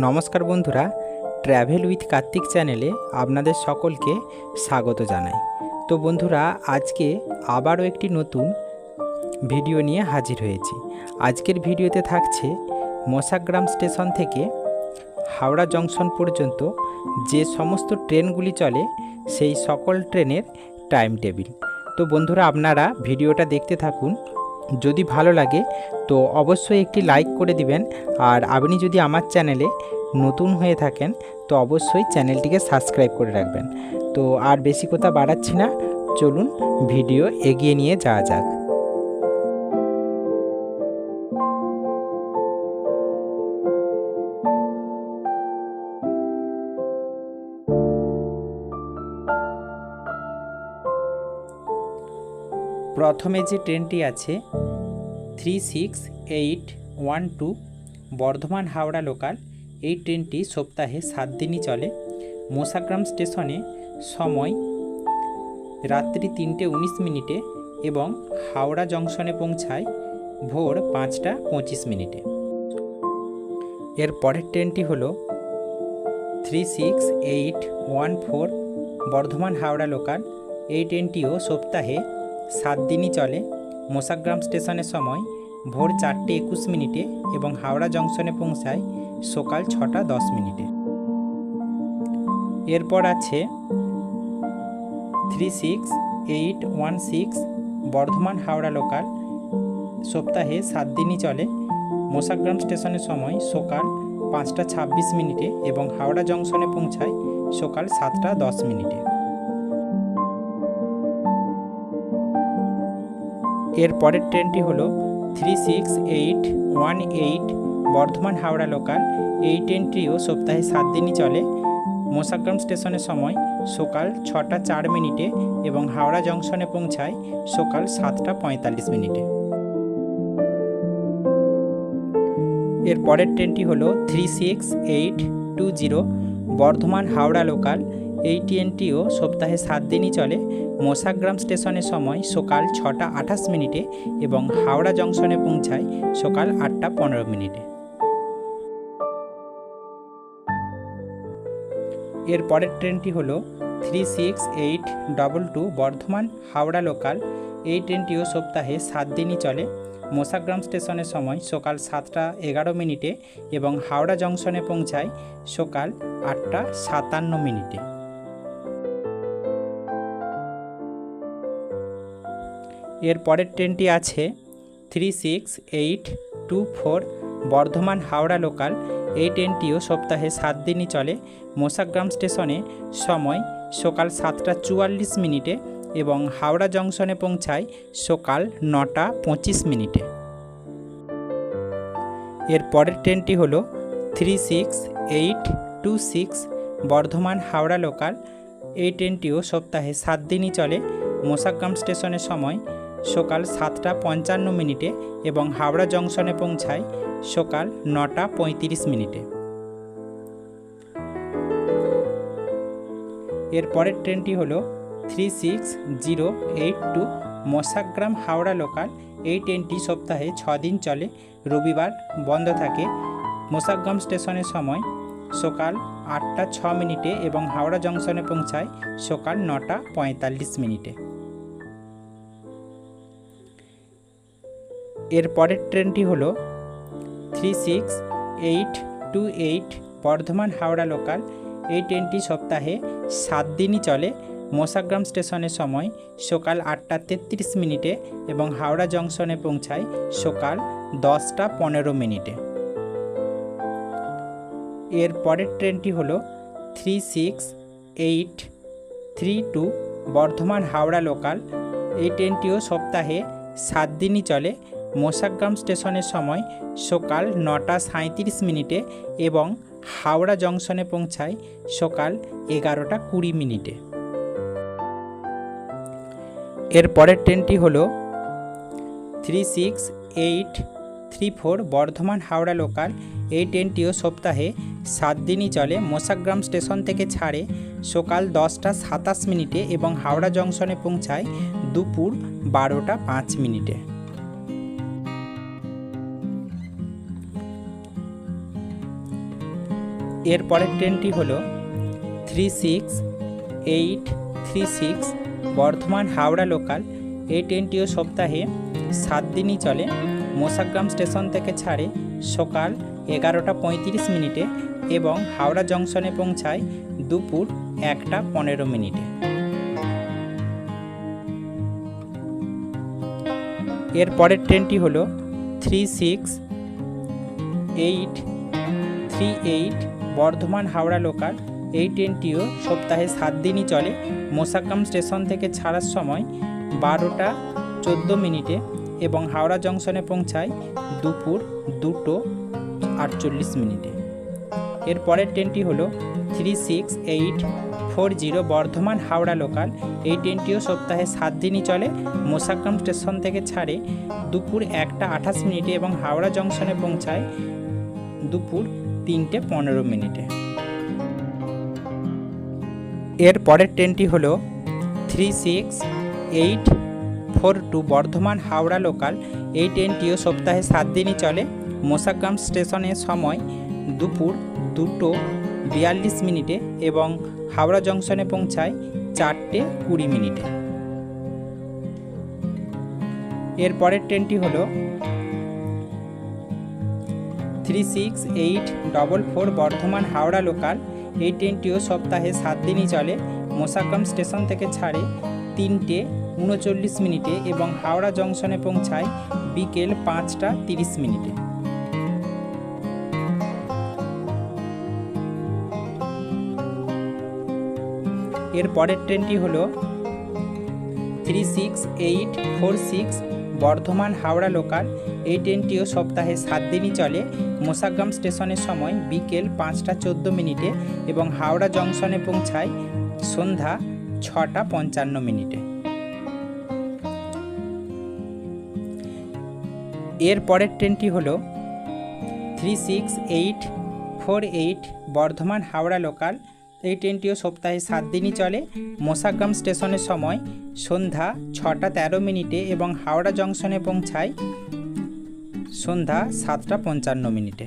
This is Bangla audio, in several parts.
নমস্কার বন্ধুরা ট্র্যাভেল উইথ কার্তিক চ্যানেলে আপনাদের সকলকে স্বাগত জানাই। তো বন্ধুরা, আজকে আবারও একটি নতুন ভিডিও নিয়ে হাজির হয়েছি। আজকের ভিডিওতে থাকছে মশাগ্রাম স্টেশন থেকে হাওড়া জংশন পর্যন্ত যে সমস্ত ট্রেনগুলি চলে, সেই সকল ট্রেনের টাইম টেবিল তো বন্ধুরা, আপনারা ভিডিওটা দেখতে থাকুন। যদি ভালো লাগে, তো অবশ্যই একটি লাইক করে দিবেন। আর আপনি যদি আমার চ্যানেলে নতুন হয়ে থাকেন, তো অবশ্যই চ্যানেলটিকে সাবস্ক্রাইব করে রাখবেন। তো আর বেশি কথা বাড়াচ্ছি না, চলুন ভিডিও এগিয়ে নিয়ে যাওয়া যাক। প্রথমে যে ট্রেনটি আছে three six eight one two Bardhaman Howrah local এই ট্রেনটি সপ্তাহে সাত দিনই চলে। মোসাগ্রাম স্টেশনে সময় রাত্রি তিনটে উনিশ মিনিটে এবং হাওড়া জংশনে পৌঁছায় ভোর পাঁচটা পঁচিশ মিনিটে। এর পরের ট্রেনটি হলো three six eight one four Bardhaman Howrah local এই ট্রেনটিও সপ্তাহে সাত দিনই চলে। মোসাগ্রাম স্টেশনের সময় ভোর চারটে একুশ মিনিটে এবং হাওড়া জংশনে পৌঁছায় সকাল ছটা দশ মিনিটে। এরপর আছে three six eight one six Bardhaman Howrah local সপ্তাহে সাত দিনই চলে। মোসাগ্রাম স্টেশনের সময় সকাল পাঁচটা ছাব্বিশ মিনিটে এবং হাওড়া জংশনে পৌঁছায় সকাল সাতটা দশ মিনিটে। এর পরের ট্রেনটি হলো three six eight one eight Bardhaman Howrah local এই ট্রেনটিও সপ্তাহে সাত দিনই চলে। মোসাগ্রাম স্টেশনের সময় সকাল ছটা চার মিনিটে এবং হাওড়া জংশনে পৌঁছায় সকাল সাতটা পঁয়তাল্লিশ মিনিটে। এর পরের ট্রেনটি হলো three six eight two zero Bardhaman Howrah local এই ট্রেনটিও সপ্তাহে সাত দিনই চলে। মোসাগ্রাম স্টেশনের সময় সকাল ছটা আঠাশ মিনিটে এবং হাওড়া জংশনে পৌঁছায় সকাল আটটা পনেরো মিনিটে। এর পরের ট্রেনটি হল three six eight double two Bardhaman Howrah local. এই ট্রেনটিও সপ্তাহে সাত দিনই চলে। মোসাগ্রাম স্টেশনের সময় সকাল সাতটা এগারো মিনিটে এবং হাওড়া জংশনে পৌঁছায় সকাল আটটা সাতান্ন মিনিটে। এর পরের ট্রেনটি আছে three six eight two four Bardhaman Howrah local. এই ট্রেনটিও সপ্তাহে সাত দিনই চলে। মোসাগ্রাম স্টেশনে সময় সকাল সাতটা চুয়াল্লিশ মিনিটে এবং হাওড়া জংশনে পৌঁছায় সকাল নটা পঁচিশ মিনিটে। এর পরের ট্রেনটি হলো three six eight two six Bardhaman Howrah local. এই ট্রেনটিও সপ্তাহে সাত দিনই চলে। মোসাগ্রাম স্টেশনের সময় সকাল সাতটা পঞ্চান্ন মিনিটে এবং হাওড়া জংশনে পৌঁছায় সকাল নটা পঁয়ত্রিশ মিনিটে। এর পরের ট্রেনটি হলো three six zero eight two Mashagram Howrah local. এই ট্রেনটি সপ্তাহে ছ দিন চলে, রবিবার বন্ধ থাকে। মোসাগ্রাম স্টেশনের সময় সকাল আটটা ছ মিনিটে এবং হাওড়া জংশনে পৌঁছায় সকাল নটা পঁয়তাল্লিশ মিনিটে। এর পরের ট্রেনটি হলো three six eight two eight Bardhaman Howrah local এই ট্রেনটি সপ্তাহে সাত দিনই চলে। মোসাগ্রাম স্টেশনের সময় সকাল আটটা তেত্রিশ মিনিটে এবং হাওড়া জংশনে পৌঁছায় সকাল দশটা পনেরো মিনিটে। এর পরের ট্রেনটি হলো three six eight three two Bardhaman Howrah local এই ট্রেনটিও সপ্তাহে সাত দিনই চলে। মোসাগ্রাম স্টেশনের সময় সকাল নটা সাঁত্রিশ মিনিটে এবং হাওড়া জংশনে পৌঁছায় সকাল এগারোটা কুড়ি মিনিটে। এর পরের ট্রেনটি হল three six eight three four Bardhaman Howrah local. এই ট্রেনটিও সপ্তাহে সাত দিনই চলে। মোসাগ্রাম স্টেশন থেকে ছাড়ে সকাল দশটা সাতাশ মিনিটে এবং হাওড়া জংশনে পৌঁছায় দুপুর বারোটা পাঁচ মিনিটে। এর পরের ট্রেনটি হলো three six eight three six Bardhaman Howrah local এই ট্রেনটিও সপ্তাহে সাত দিনই চলে। মোসাগ্রাম স্টেশন থেকে ছাড়ে সকাল এগারোটা পঁয়ত্রিশ মিনিটে এবং হাওড়া জংশনে পৌঁছায় দুপুর একটা পনেরো মিনিটে। এর পরের ট্রেনটি হলো three six eight three eight Bardhaman Howrah local, এই ট্রেনটিও সপ্তাহে সাত দিনই চলে। মোসাগ্রাম স্টেশন থেকে ছাড়ার সময় বারোটা চোদ্দ মিনিটে এবং হাওড়া জংশনে পৌঁছায় দুপুর দুটো আটচল্লিশ মিনিটে। এর পরের ট্রেনটি হলো three six eight four zero Bardhaman Howrah local, এই ট্রেনটিও সপ্তাহে সাত দিনই চলে। মোসাগ্রাম স্টেশন থেকে ছাড়ে দুপুর একটা আঠাশ মিনিটে এবং হাওড়া জংশনে পৌঁছায় দুপুর তিনটে পনেরো মিনিটে। এর পরের ট্রেনটি হলো three six eight four two Bardhaman Howrah local. এই ট্রেনটিও সপ্তাহে সাত দিনই চলে। মোসাগ্রাম স্টেশনের সময় দুপুর দুটো বিয়াল্লিশ মিনিটে এবং হাওড়া জংশনে পৌঁছায় চারটে কুড়ি মিনিটে। এর পরের ট্রেনটি হলো three six eight double four Bardhaman Howrah local. এই ট্রেনটিও সপ্তাহে সাত দিনই চলে। মোসাগ্রাম স্টেশন থেকে ছাড়ে তিনটে উনচল্লিশ মিনিটে এবং হাওড়া জংশনে পৌঁছায় বিকেল পাঁচটা তিরিশ মিনিটে। এর পরের ট্রেনটি হলো three six eight four six Bardhaman Howrah local. এই ট্রেনটিও সপ্তাহে সাত দিনই চলে। মোসাগ্রাম স্টেশনের সময় বিকেল পাঁচটা চোদ্দ মিনিটে এবং হাওড়া জংশনে পৌঁছায় সন্ধ্যা ছটা পঞ্চান্ন মিনিটে। এর পরের ট্রেনটি হল three six eight four eight Bardhaman Howrah local. এই ট্রেনটিও সপ্তাহে সাত দিনই চলে। মোসাগ্রাম স্টেশনের সময় সন্ধ্যা ছটা তেরো মিনিটে এবং হাওড়া জংশনে পৌঁছায় সন্ধ্যা সাতটা পঞ্চান্ন মিনিটে।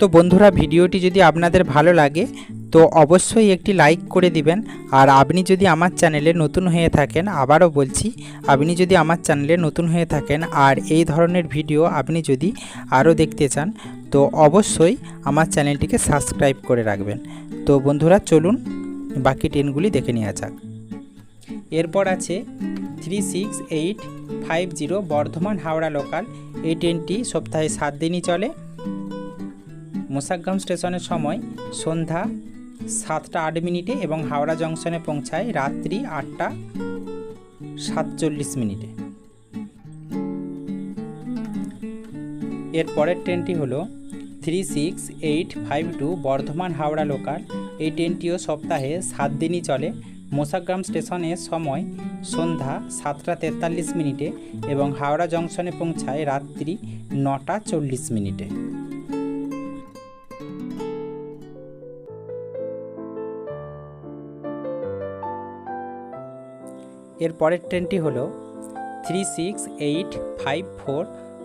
তো বন্ধুরা, ভিডিওটি যদি আপনাদের ভালো লাগে, তো অবশ্যই একটি লাইক করে দিবেন। আর আপনি যদি আমার চ্যানেলে নতুন হয়ে থাকেন, আবারও বলছি, আপনি যদি আমার চ্যানেলে নতুন হয়ে থাকেন আর এই ধরনের ভিডিও আপনি যদি আরও দেখতে চান, তো অবশ্যই আমার চ্যানেলটিকে সাবস্ক্রাইব করে রাখবেন। তো বন্ধুরা, চলুন বাকি ট্রেনগুলি দেখে নেওয়া যাক। এরপর আছে three six eight five zero Bardhaman Howrah local এই ট্রেনটি সপ্তাহে সাত দিনই চলে। মোসাগ্রাম স্টেশনের সময় সন্ধ্যা সাতটা আট মিনিটে এবং হাওড়া জংশনে পৌঁছায় রাত্রি আটটা সাতচল্লিশ মিনিটে। এর পরের ট্রেনটি হলো three six eight five two Bardhaman Howrah local এই ট্রেনটিও সপ্তাহে সাত দিনই চলে। মোসাগ্রাম স্টেশনের সময় সন্ধ্যা সাতটা তেতাল্লিশ মিনিটে এবং হাওড়া জংশনে পৌঁছায় রাত্রি নটা চল্লিশ মিনিটে। এর পরের ট্রেনটি হল three six eight five four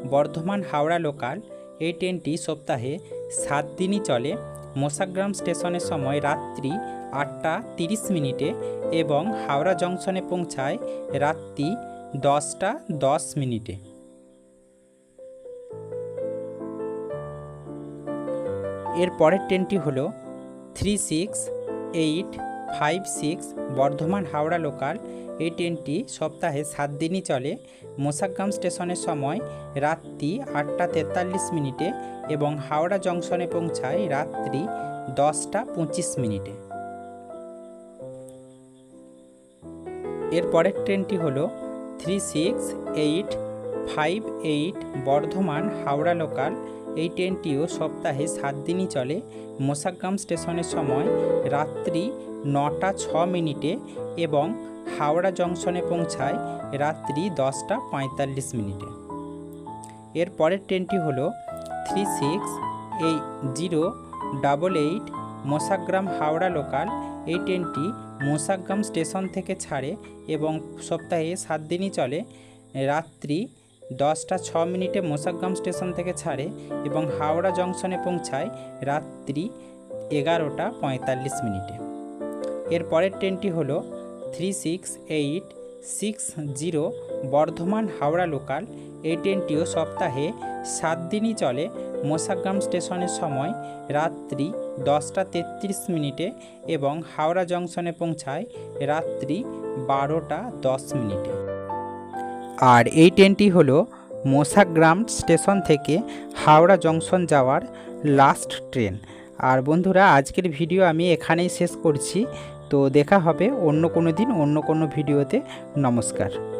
Bardhaman Howrah local. এই ট্রেনটি সপ্তাহে সাত দিনই চলে। মোসাগ্রাম স্টেশনের সময় রাত্রি আটটা তিরিশ মিনিটে এবং হাওড়া জংশনে পৌঁছায় রাত্রি দশটা দশ মিনিটে। এর পরের ট্রেনটি হলো three six eight five six Bardhaman Howrah local এই ট্রেনটি সপ্তাহে সাত দিনই চলে। মোসাগ্রাম স্টেশনের সময় রাত্রি আটটা তেতাল্লিশ মিনিটে এবং হাওড়া জংশনে পৌঁছায় রাত্রি দশটা পঁচিশ মিনিটে। এর পরের ট্রেনটি হল three six eight five eight Bardhaman Howrah local এই ট্রেনটিও সপ্তাহে সাত দিনই চলে। মোসাগ্রাম স্টেশনের সময় রাত্রি নটা ছ মিনিটে এবং হাওড়া জংশনে পৌঁছায় রাত্রি দশটা পঁয়তাল্লিশ মিনিটে। এর পরের ট্রেনটি হল three six eight zero double eight Mosagram Howrah local. এই ট্রেনটি মোসাগ্রাম স্টেশন থেকে ছাড়ে এবং সপ্তাহে সাত দিনই চলে। রাত্রি দশটা ছ মিনিটে মোসাগ্রাম স্টেশন থেকে ছাড়ে এবং হাওড়া জংশনে পৌঁছায় রাত্রি এগারোটা পঁয়তাল্লিশ মিনিটে। এর পরের ট্রেনটি হল three six eight six zero Bardhaman Howrah local. এই ট্রেনটিও সপ্তাহে সাত দিনই চলে মোসাগ্রাম স্টেশনের সময় রাত্রি দশটা তেত্রিশ মিনিটে এবং হাওড়া জংশনে পৌঁছায় রাত্রি বারোটা দশ মিনিটে। আর এই ট্রেনটি হলো মোসাগ্রাম স্টেশন থেকে হাওড়া জংশন যাওয়ার লাস্ট ট্রেন আর বন্ধুরা, আজকের ভিডিও আমি এখানেই শেষ করছি। তো দেখা হবে অন্য কোনো দিন, অন্য কোনো ভিডিওতে নমস্কার।